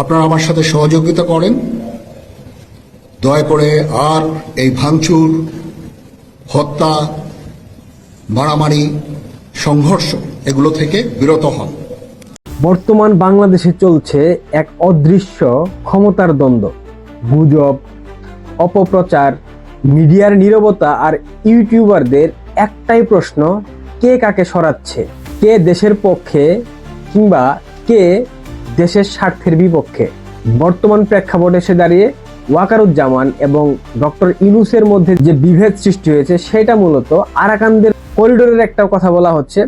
আপনারা আমার সাথে সহযোগিতা করেন। দয়া করে আর এই ভাঙচুর, হত্যা, মারামারি, সংঘর্ষ এগুলো থেকে বিরত হন। বর্তমান বাংলাদেশে চলছে এক অদৃশ্য ক্ষমতার দ্বন্দ্ব। গুজব, অপপ্রচার, মিডিয়ার নীরবতা আর ইউটিউবারদের একটাই প্রশ্ন, কে কাকে সরাচ্ছে? কে দেশের পক্ষে কিংবা কে দেশের স্বার্থের বিপক্ষে। বর্তমান প্রেক্ষাপটে এসে দাঁড়িয়ে ওয়াকারুজ্জামান এবং ডক্টর ইনুসের মধ্যে যে বিভেদ সৃষ্টি হয়েছে, সেটা মূলত আরাকানদের করিডোরের একটা কথা বলা হচ্ছে।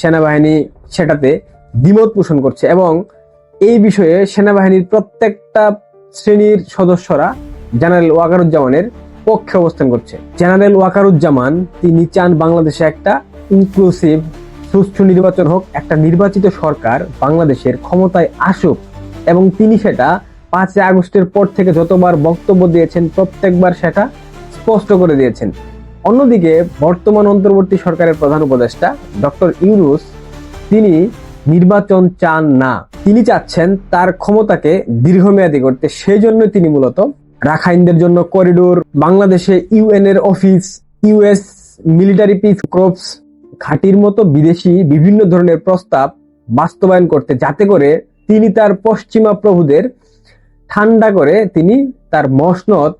সেনাবাহিনী সেটাতে দ্বিমত পোষণ করছে এবং এই বিষয়ে সেনাবাহিনীর প্রত্যেকটা শ্রেণির সদস্যরা জেনারেল ওয়াকারুজ্জামানের পক্ষে অবস্থান করছে। জেনারেল ওয়াকারুজ্জামান, তিনি চান বাংলাদেশে একটা ইনক্লুসিভ সুষ্ঠু নির্বাচন হোক, একটা নির্বাচিত সরকার বাংলাদেশের ক্ষমতায় আসুক। এবং তিনি সেটা পাঁচই আগস্টের পর থেকে যতবার বক্তব্য দিয়েছেন, প্রত্যেকবার সেটা স্পষ্ট করে দিয়েছেন। অন্যদিকে বর্তমান অন্তর্বর্তী সরকারের প্রধান উপদেষ্টা ডক্টর ইউনুস, তিনি নির্বাচন চান না। তিনি চাচ্ছেন তার ক্ষমতাকে দীর্ঘমেয়াদী করতে। সেই জন্য তিনি মূলত রাখাইনদের জন্য করিডোর, বাংলাদেশে ইউএন এর office, US military peace, crops ঘাটির মতো বিদেশি বিভিন্ন ধরনের প্রস্তাব বাস্তবায়ন করতে, যাতে করে তিনি তার পশ্চিমা প্রভুদের ঠান্ডা করে তিনি তার মসনদ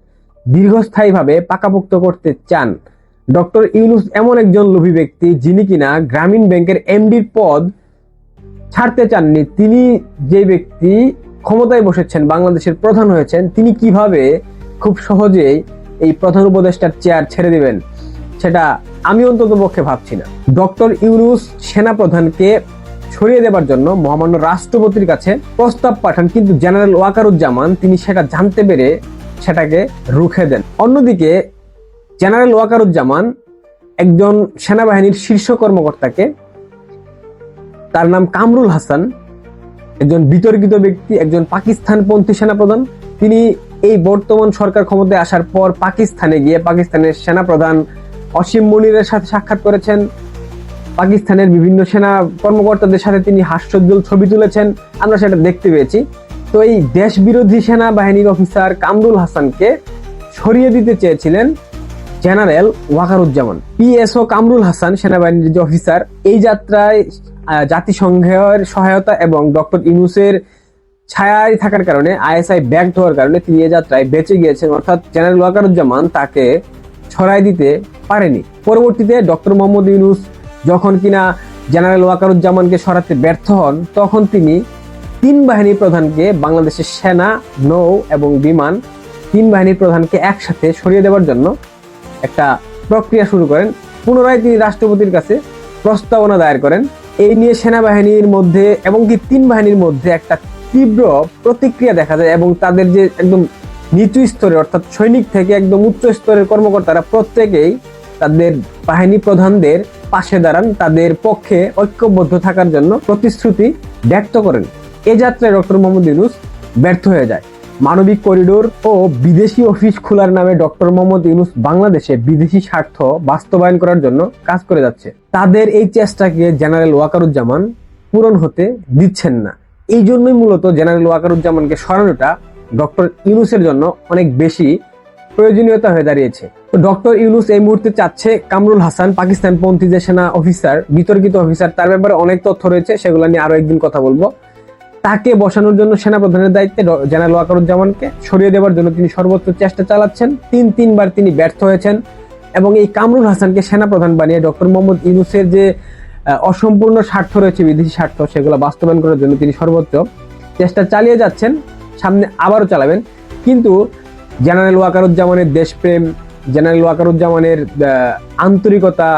দীর্ঘস্থায়ীভাবে পাকাপোক্ত করতে চান। ডক্টর ইউনুস এমন একজন লোভী ব্যক্তি যিনি কিনা গ্রামীণ ব্যাংকের এমডির পদ ছাড়তে চাননি। তিনি যে ব্যক্তি ক্ষমতায় বসেছেন, বাংলাদেশের প্রধান হয়েছেন, তিনি কীভাবে খুব সহজেই এই প্রধান উপদেষ্টার চেয়ার ছেড়ে দিবেন? সেটা আমি অন্তত পক্ষে ভাবছি না। ডক্টর ইউনুস সেনা প্রধানকে সরিয়ে দেবার জন্য মহামান্য রাষ্ট্রপতির কাছে প্রস্তাব পাঠান, কিন্তু জেনারেল ওয়াকারুজ্জামান তিনি সেটা জানতে পেরে সেটাকে রুখে দেন। অন্যদিকে জেনারেল ওয়াকারুজ্জামান একজন সেনাবাহিনীর শীর্ষ কর্মকর্তাকে, তার নাম কামরুল হাসান, একজন বিতর্কিত ব্যক্তি, একজন পাকিস্তানপন্থী সেনাপ্রধান, তিনি এই বর্তমান সরকার ক্ষমতায় আসার পর পাকিস্তানে গিয়ে পাকিস্তানের সেনাপ্রধান অসীম মনিরের সাথে সাক্ষাৎ করেছেন। পাকিস্তানের বিভিন্ন সেনা কর্মকর্তাদের সাথে তিনি হাস্যোজ্জ্বল ছবি তুলেছেন। আমরা সেটা দেখতে পেয়েছি। তো এই দেশ বিরোধী সেনাবাহিনীর অফিসার কামরুল হাসানকে সরিয়ে দিতে চেয়েছিলেন জেনারেল ওয়াকারুজ্জামান। পিএসও কামরুল হাসান সেনাবাহিনীর যে অফিসার, এই যাত্রায় জাতিসংঘের সহায়তা এবং ডক্টর ইউনুসের ছায়ায় থাকার কারণে, আইএসআই ব্যাগ হওয়ার কারণে তিনি এ যাত্রায় বেঁচে গিয়েছেন। অর্থাৎ জেনারেল ওয়াকারুজ্জামান তাকে ছড়াই দিতে পারেনি। পরবর্তীতে ডক্টর মোহাম্মদ ইউনুস যখন কিনা জেনারেল ওয়াকারুজ্জামানকে সরাতে ব্যর্থ হন, তখন তিনি তিন বাহিনী প্রধানকে, বাংলাদেশের সেনা, নৌ এবং বিমান, তিন বাহিনীর প্রধানকে একসাথে সরিয়ে দেওয়ার জন্য একটা প্রক্রিয়া শুরু করেন। পুনরায় তিনি রাষ্ট্রপতির কাছে প্রস্তাবনা দায়ের করেন। এই নিয়ে সেনাবাহিনীর মধ্যে এবং কি তিন বাহিনীর মধ্যে একটা তীব্র প্রতিক্রিয়া দেখা যায় এবং তাদের যে একদম নিচু স্তরে অর্থাৎ সৈনিক থেকে একদম উচ্চ স্তরের কর্মকর্তারা প্রত্যেকেই তাদের বাহিনী প্রধানদের পাশে দাঁড়ান, তাদের পক্ষে ঐক্যবদ্ধ থাকার জন্য প্রতিশ্রুতি ব্যক্ত করেন। এ যাত্রায় ডক্টর মোহাম্মদ ইউনুস ব্যর্থ হয়ে যায়। মানবিক করিডোর ও বিদেশি অফিস খোলার নামে ডক্টর মোহাম্মদ ইউনুস বাংলাদেশে বিদেশি স্বার্থ বাস্তবায়ন করার জন্য কাজ করে যাচ্ছে। তাদের এই চেষ্টাকে জেনারেল ওয়াকারুজ্জামান পূরণ হতে দিচ্ছেন না। এই জন্যই মূলত জেনারেল ওয়াকারুজ্জামানকে সরানোটা ডক্টর ইউনুসের জন্য অনেক বেশি প্রয়োজনীয়তা হয়ে দাঁড়িয়েছে। ডক্টর ইউনুস এই মুহূর্তে চাচ্ছে কামরুল হাসান, পাকিস্তান পন্থী যে সেনা অফিসার, বিতর্কিত অফিসার, তার ব্যাপারে অনেক তথ্য রয়েছে, সেগুলো নিয়ে আরও একদিন কথা বলব। তাকে বসানোর জন্য সেনাপ্রধানের দায়িত্বে জেনারেল ওয়াকারুজ্জামানকে সরিয়ে দেওয়ার জন্য তিনি সর্বোচ্চ চেষ্টা চালাচ্ছেন। তিন তিনবার তিনি ব্যর্থ হয়েছেন এবং এই কামরুল হাসানকে সেনাপ্রধান বানিয়ে ডক্টর মোহাম্মদ ইউনুসের যে অসম্পূর্ণ স্বার্থ রয়েছে, বিদেশি স্বার্থ, সেগুলো বাস্তবায়ন করার জন্য তিনি সর্বোচ্চ চেষ্টা চালিয়ে যাচ্ছেন, সামনে আবারও চালাবেন। কিন্তু জেনারেল ওয়াকারুজ্জামানের দেশপ্রেম জেনারেল ওয়াকারুজ্জামানের আন্তরিকতা,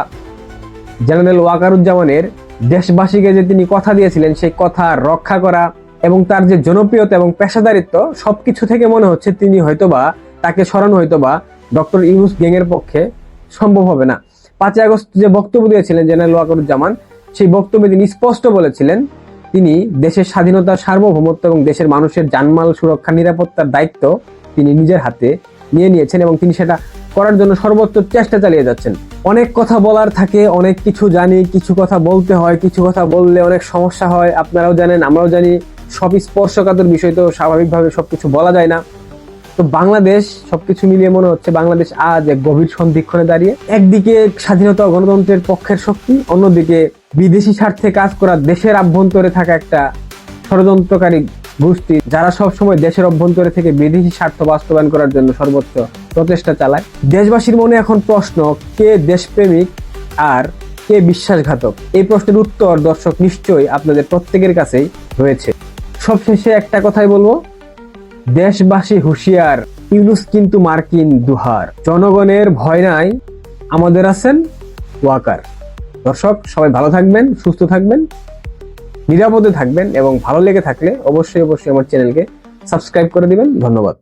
জেনারেল ওয়াকারুজ্জামানের দেশবাসীকে যে তিনি কথা দিয়েছিলেন, সেই কথা রক্ষা করা এবং তার যে জনপ্রিয়তা এবং পেশাদারিত্ব, সবকিছু থেকে মনে হচ্ছে তিনি হয়তোবা তাকে সরানো হয়তোবা ডক্টর ইউনুস গ্যাংয়ের পক্ষে সম্ভব হবে না। পাঁচই আগস্ট যে বক্তব্য দিয়েছিলেন জেনারেল ওয়াকারুজ্জামান, সেই বক্তব্যে তিনি স্পষ্ট বলেছিলেন, তিনি দেশের স্বাধীনতা, সার্বভৌমত্ব এবং দেশের মানুষের জানমাল সুরক্ষা, নিরাপত্তার দায়িত্ব তিনি নিজের হাতে নিয়ে নিয়েছেন এবং তিনি সেটা করার জন্য সর্বোচ্চ চেষ্টা চালিয়ে যাচ্ছেন। অনেক কথা বলার থাকে, অনেক কিছু জানি, কিছু কথা বলতে হয়, কিছু কথা বললে অনেক সমস্যা হয়, আপনারাও জানেন, আমরাও জানি, সব স্পর্শকাতর বিষয় তো স্বাভাবিকভাবে সব কিছু বলা যায় না। তো বাংলাদেশ, সবকিছু মিলিয়ে মনে হচ্ছে বাংলাদেশ আজ এক গভীর সন্ধিক্ষণে দাঁড়িয়ে। একদিকে স্বাধীনতা গণতন্ত্রের পক্ষের শক্তি, অন্যদিকে বিদেশি স্বার্থে কাজ করা দেশের আভ্যন্তরে থাকা একটা ষড়যন্ত্রকারী গোষ্ঠী যারা সব সময় দেশের অভ্যন্তরে থেকে বিদেশি স্বার্থ বাস্তবায়ন করার জন্য সর্বোচ্চ প্রচেষ্টা চালায়, দেশবাসীর মনে এখন প্রশ্ন, কে দেশপ্রেমিক আর কে বিশ্বাসঘাতক? এই প্রশ্নের উত্তর দর্শক নিশ্চয়ই আপনাদের প্রত্যেকের কাছেই রয়েছে। সবশেষে একটা কথাই বলব, দেশবাসী হুঁশিয়ার, ইউনুস কিন্তু মার্কিন দুহার। জনগণের ভয় নাই, আমাদের আছেন ওয়াকার। দর্শক, সবাই ভালো থাকবেন, সুস্থ থাকবেন। নিরাপদে থাকবেন এবং ভালো লেগে থাকলে অবশ্যই অবশ্যই আমার চ্যানেলকে সাবস্ক্রাইব করে দিবেন। ধন্যবাদ।